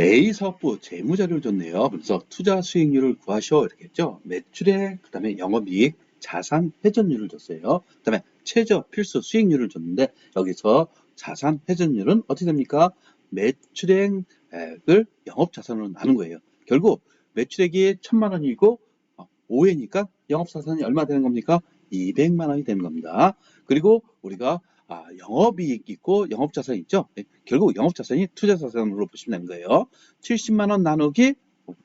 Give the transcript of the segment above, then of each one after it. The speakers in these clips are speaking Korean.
A 사업부 재무자료를 줬네요. 그래서 투자 수익률을 구하셔 이렇게 했죠. 매출액, 그 다음에 영업이익, 자산 회전율을 줬어요. 그 다음에 최저 필수 수익률을 줬는데 여기서 자산 회전율은 어떻게 됩니까? 매출액을 영업자산으로 나눈 거예요. 결국 매출액이 천만 원이고 5회니까 영업자산이 얼마 되는 겁니까? 200만 원이 되는 겁니다. 그리고 우리가 아, 영업이익 있고 영업자산 있죠? 예, 결국 영업자산이 투자자산으로 보시면 되는 거예요. 70만 원 나누기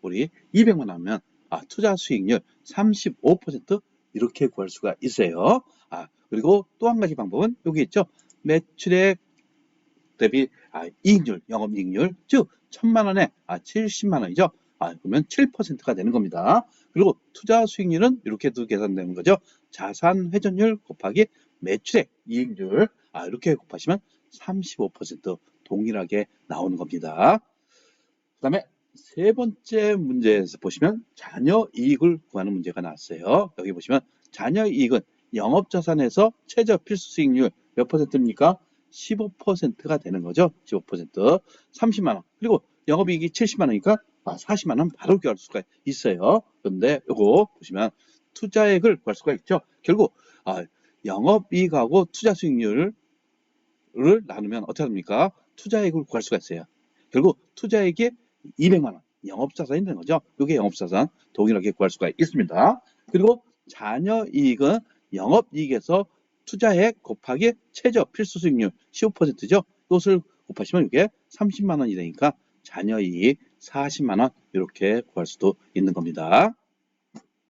우리 200만 원 하면 아, 투자 수익률 35% 이렇게 구할 수가 있어요. 아, 그리고 또 한 가지 방법은 여기 있죠? 매출액 대비 아, 이익률, 영업이익률, 즉 천만 원에 아, 70만 원이죠. 아, 그러면 7%가 되는 겁니다. 그리고 투자 수익률은 이렇게도 계산되는 거죠. 자산 회전율 곱하기 매출액 이익률 아, 이렇게 곱하시면 35% 동일하게 나오는 겁니다. 그 다음에 세 번째 문제에서 보시면 자녀 이익을 구하는 문제가 나왔어요. 여기 보시면 자녀 이익은 영업자산에서 최저 필수 수익률 몇 퍼센트입니까? 15%가 되는 거죠. 15%. 30만 원. 그리고 영업이익이 70만 원이니까 아, 40만 원 바로 구할 수가 있어요. 그런데 이거 보시면 투자액을 구할 수가 있죠. 결국 아, 영업이익하고 투자 수익률을 나누면 어떻게 합니까? 투자액을 구할 수가 있어요. 결국 투자액이 200만 원, 영업자산이 되는 거죠. 이게 영업자산 동일하게 구할 수가 있습니다. 그리고 자녀이익은 영업이익에서 투자액 곱하기 최저 필수 수익률 15%죠. 이것을 곱하시면 이게 30만 원이 되니까 자녀이익 40만 원 이렇게 구할 수도 있는 겁니다.